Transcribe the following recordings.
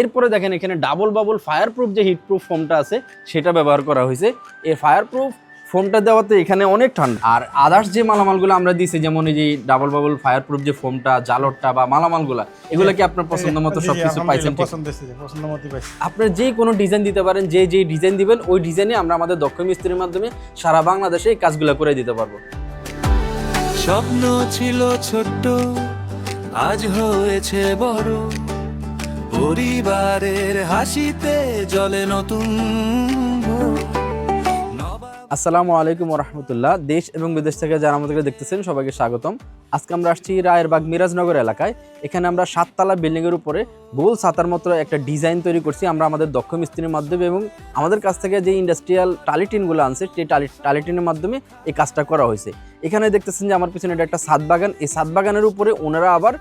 এরপরে দেখেন এখানে ডাবল বাবল ফায়ার প্রুফ যে হিট প্রুফ ফোমটা আছে সেটা ব্যবহার করা হয়েছে। এই ফায়ার প্রুফ ফোমটা দেওয়াতে এখানে অনেক ঠান্ডা। আর আদার্স যে মালামালগুলো আমরা দিয়েছি যেমন এই যে ডাবল বাবল ফায়ার প্রুফ যে ফোমটা জালরটা বা মালামালগুলা এগুলো কি আপনার পছন্দ মতো জি, সবকিছু পাইছেন আলহামদুলিল্লাহ, পছন্দ পছন্দ মতোই পাইছি। আপনার যে কোনো ডিজাইন দিতে পারেন যে যে ডিজাইন দিবেন ওই ডিজাইনে আমরা আমাদের দক্ষ মিস্ত্রির মাধ্যমে সারা বাংলাদেশে এই কাজগুলো করে দিতে পারব। স্বপ্ন ছিল ছোট্ট আজ হয়েছে বড়। পরিবারের হাসিতে জলে নতুন আসসালামু আলাইকুম রহমতুল্লাহ। দেশ এবং বিদেশ থেকে যারা আমাদেরকে দেখতেছেন, সবাইকে স্বাগতম। আজকে আমরা আসছি রায়েরবাগ মিরাজনগর এলাকায়। এখানে আমরা সাততলা বিল্ডিং এর উপরে গোল সাতার মতো একটা ডিজাইন তৈরি করছি। আমরা আমাদের দক্ষ মিস্ত্রির মাধ্যমে এবং আমাদের কাছ থেকে যে ইন্ডাস্ট্রিয়াল টালিটিনগুলো আনছে, সেই টালি টালিটিনের মাধ্যমে এই কাজটা করা হয়েছে। এখানে দেখতেছেন যে আমার পিছনে এটা একটা সাত বাগান। এই সাত বাগানের উপরে ওনারা আবার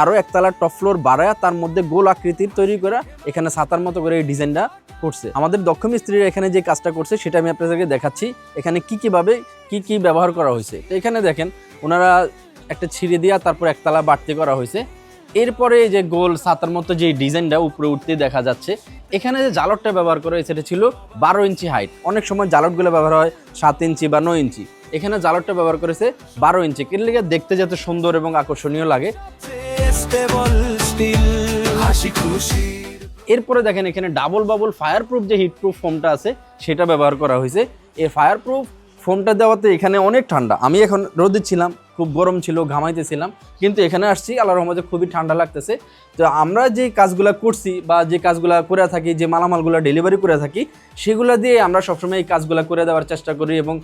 আরও একতলা টপ ফ্লোর বাড়ায় তার মধ্যে গোল আকৃতির তৈরি করা এখানে সাতার মতো করে এই ডিজাইনটা করছে। আমাদের দক্ষ মিস্ত্রিরা এখানে যে কাজটা করছে সেটা আমি আপনাদেরকে দেখাচ্ছি, এখানে কি কীভাবে কি কি ব্যবহার করা হয়েছে। তো এখানে দেখেন, ওনারা একটা ছিঁড়ে দিয়া তারপর একতলা বাড়তি করা হয়েছে। এরপরে যে গোল সাতার মতো যে ডিজাইনটা উপরে উঠতে দেখা যাচ্ছে, এখানে যে জালটটা ব্যবহার করা হয়েছে, সেটা ছিল বারো ইঞ্চি হাইট অনেক সময় জালটগুলো ব্যবহার হয় সাত ইঞ্চি বা নয় ইঞ্চি। এখানে জালটটা ব্যবহার করেছে বারো ইঞ্চি। লিগে দেখতে যাতে সুন্দর এবং আকর্ষণীয় লাগে। স্টেবল স্টিল এরপরে দেখেন এখানে ডাবল বাবল ফায়ার প্রুফ যে হিট প্রুফ ফোমটা আছে, সেটা ব্যবহার করা হয়েছে। এই ফায়ার প্রুফ ফোমটা দেওয়াতে এখানে অনেক ঠান্ডা। আমি এখন রোদে ছিলাম, খুব গরম ছিল, ঘামাইতেছিলাম, কিন্তু এখানে আসছি আল্লাহ রহমতে খুবই ঠান্ডা লাগতেছে। তো আমরা যে কাজগুলো করছি বা যে কাজগুলো করে থাকি, যে মালামালগুলো ডেলিভারি করে থাকি, সেগুলো দিয়ে আমরা সবসময় এই কাজগুলো করে দেওয়ার চেষ্টা করি এবং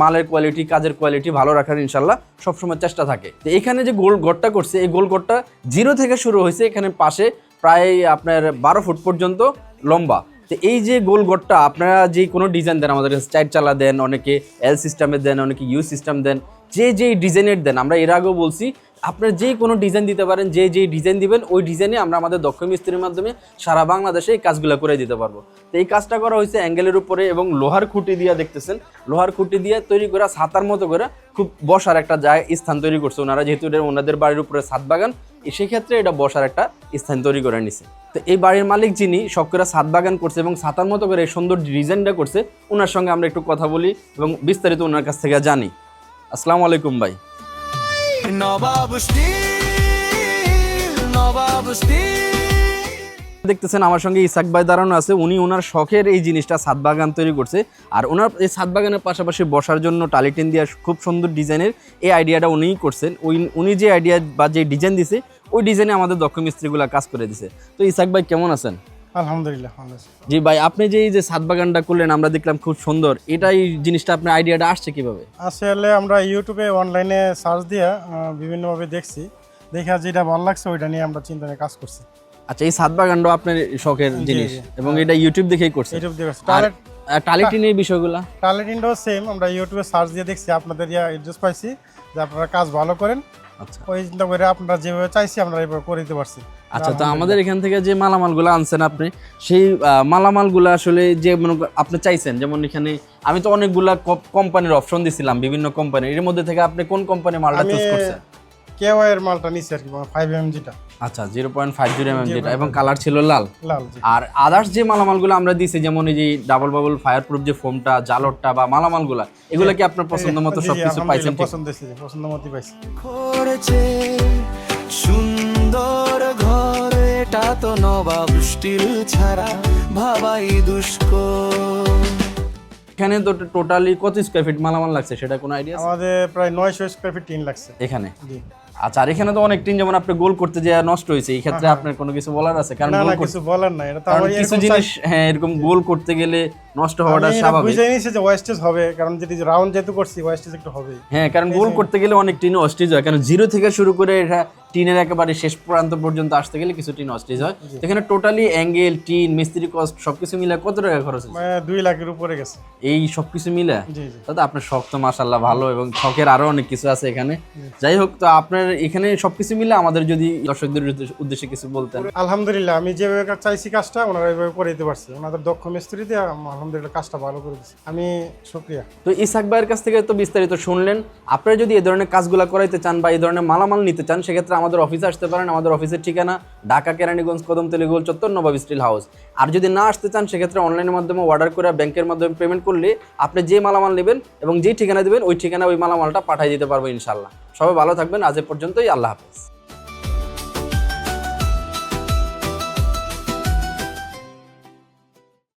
মালের কোয়ালিটি কাজের কোয়ালিটি ভালো রাখার ইনশাল্লাহ সবসময় চেষ্টা থাকে। তো এখানে যে গোল গড়টা করছে, এই গোল গড়টা জিরো থেকে শুরু হয়েছে, এখানে পাশে প্রায় আপনার বারো ফুট পর্যন্ত লম্বা। তো এই যে গোল গড়টা, আপনারা যে কোনো ডিজাইন দেন, আমাদের চাইট চালা দেন, অনেকে এল সিস্টেমের দেন, অনেকে ইউ সিস্টেম দেন, যে যেই ডিজাইনের দেন, আমরা এর আগেও বলছি, আপনার যে কোনো ডিজাইন দিতে পারেন, যে যেই ডিজাইন দিবেন, ওই ডিজাইনে আমরা আমাদের দক্ষ মিস্ত্রির মাধ্যমে সারা বাংলাদেশে এই কাজগুলো করে দিতে পারব। তো এই কাজটা করা হয়েছে অ্যাঙ্গেলের উপরে এবং লোহার খুঁটি দিয়ে দেখতেছেন। লোহার খুঁটি দিয়ে তৈরি করা ছাতার মতো করে খুব বসার একটা জায়গা স্থান তৈরি করছে। ওনারা যেহেতু ওনাদের বাড়ির উপরে ছাদ বাগান সেক্ষেত্রে এটা বসার একটা স্থান তৈরি করে নিছে। তো এই বাড়ির মালিক যিনি সব করে ছাদ বাগান করছে এবং ছাতার মতো করে এই সুন্দর ডিজাইনটা করছে ওনার সঙ্গে আমরা একটু কথা বলি এবং বিস্তারিত ওনার কাছ থেকে জানি। আসসালামু আলাইকুম ভাই। নবাব নবাব দেখতেছেন আমার সঙ্গে ইসাক ভাই দাঁড়ানো আছে। উনি ওনার শখের এই জিনিসটা ছাদ বাগান তৈরি করছে। আর ওনার এই ছাদ বাগানের পাশাপাশি বসার জন্য টালিটিন দিয়ে খুব সুন্দর ডিজাইনের এই আইডিয়াটা উনিই করছেন। উনি যে আইডিয়া বা যে ডিজাইন দিছে ওই ডিজাইনে আমাদের দক্ষ মিস্ত্রিগুলো কাজ করে দিছে। তো ইসাক ভাই কেমন আছেন? আলহামদুলিল্লাহ ভালো আছি। জি ভাই আপনি যে এই যে ছাদ বাগানটা করলেন আমরা দেখলাম খুব সুন্দর। এটা এই জিনিসটা আপনার আইডিয়াটা আসছে কীভাবে? আসলে আমরা ইউটিউবে অনলাইনে সার্চ দিয়ে বিভিন্নভাবে দেখছি। দেখে যেটা ভালো লাগছে ওইটা নিয়ে আমরা চিন্তা নিয়ে কাজ করছি। আচ্ছা এই ছাদ বাগানটা আপনার শখের জিনিস এবং এটা ইউটিউব দেখেই করছে ইউটিউব করছি। আর টালিটিনের বিষয়গুলা? টয়লেট সেম আমরা ইউটিউবে সার্চ দিয়ে দেখছি আপনাদের ইয়া এড্রেস পাইছি যে আপনারা কাজ ভালো করেন। ওই চিন্তা করে আপনারা যেভাবে চাইছি আমরা এইভাবে করে দিতে পারছি। আচ্ছা তো আমাদের এখান থেকে যে মালামালগুলো আনছেন আপনি সেই মালামালগুলো আসলে যে আপনি চাইছেন যেমন এখানে আমি তো অনেকগুলা কোম্পানির অপশন দিছিলাম বিভিন্ন কোম্পানির। এর মধ্যে থেকে আপনি কোন কোম্পানির মালটা চুজ করছেন? কেও এর মালটা নিচ্ছি আর কি ফাইভ এম জিটা আচ্ছা zero point five zero M যেটা এবং কালার ছিল লাল। লাল আর আদার্স যে মালামালগুলো আমরা দিছি যেমন এই যে ডাবল বাবল ফায়ার প্রুফ যে ফোমটা জালরটা বা মালামালগুলা এগুলো কি আপনার পছন্দ মতো সবকিছু পাইছেন পছন্দ হয়েছে পছন্দ মতোই পাইছি। সুন্দর ঘর এটা তো নবাব স্টিল ছাড়া ভাবাই দুষ্কর। এখানে তো টোটালি কত স্কোয়ার ফিট মালামাল লাগছে সেটা কোনো আইডিয়া আমাদের প্রায় নয়শো স্কোয়ার ফিট টিন লাগছে। এখানে? জি। আচ্ছা আর এখানে তো অনেক টিম যেমন আপনি গোল করতে যে নষ্ট হয়েছে এই ক্ষেত্রে আপনার কোনো কিছু বলার আছে? কারণ না গোল কিছু বলার নাই এটা তো আমার কিছু জিনিস হ্যাঁ এরকম গোল করতে গেলে নষ্ট হওয়াটা আমি বুঝাই স্বাভাবিক। বুঝে নিয়েছি যে ওয়েস্টেজ হবে কারণ যদি রাউন্ড যেহেতু করছি ওয়েস্টেজ একটু হবে হ্যাঁ কারণ গোল করতে গেলে অনেক টিম ওয়েস্টেজ হয় কারণ জিরো থেকে শুরু করে এটা টিনের একেবারে শেষ প্রান্ত পর্যন্ত আসতে গেলে কিছু টিন অস্টিজ হয়। এখানে টোটালি অ্যাঙ্গেল টিন মিস্ত্রি কস্ট সবকিছু মিলে কত টাকা খরচ হয়েছে? মানে দুই লাখের উপরে গেছে। এই সবকিছু মিলে? দাদা আপনার শখ তো মাসাল্লাহ ভালো এবং শখের আরও অনেক কিছু আছে এখানে। যাই হোক তো আপনার এখানে সবকিছু মিলে আমাদের যদি দর্শকদের উদ্দেশ্যে- কিছু বলতেন। আলহামদুলিল্লাহ আমি যেভাবে চাইছি কাজটা ওনারা এইভাবে করে দিতে পারছি। ওনাদের দক্ষ মিস্ত্রি দিয়ে আলহামদুলিল্লাহ আলহামদুলিল্লাহ কাজটা ভালো করে দিচ্ছে আমি শুক্রিয়া। তো ইসাক ভাইয়ের কাছ থেকে তো বিস্তারিত শুনলেন। আপনারা যদি এই ধরনের কাজগুলো করাইতে চান বা এই ধরনের মালামাল নিতে চান সেক্ষেত্রে আমাদের অফিসে আসতে পারেন, আমাদের অফিসের ঠিকানা ঢাকা কেরানীগঞ্জ, কদম গোল চত্বর নবাব স্টিল হাউস। আর যদি না আসতে চান, সেক্ষেত্রে অনলাইনের মাধ্যমে অর্ডার করে ব্যাংকের মাধ্যমে পেমেন্ট করলে আপনি যে মালামাল নেবেন এবং যেই ঠিকানা দেবেন, ওই ঠিকানা ওই মালামালটা পাঠিয়ে দিতে পারব ইনশাল্লাহ সবাই ভালো থাকবেন, আজ পর্যন্তই, আল্লাহ হাফেজ।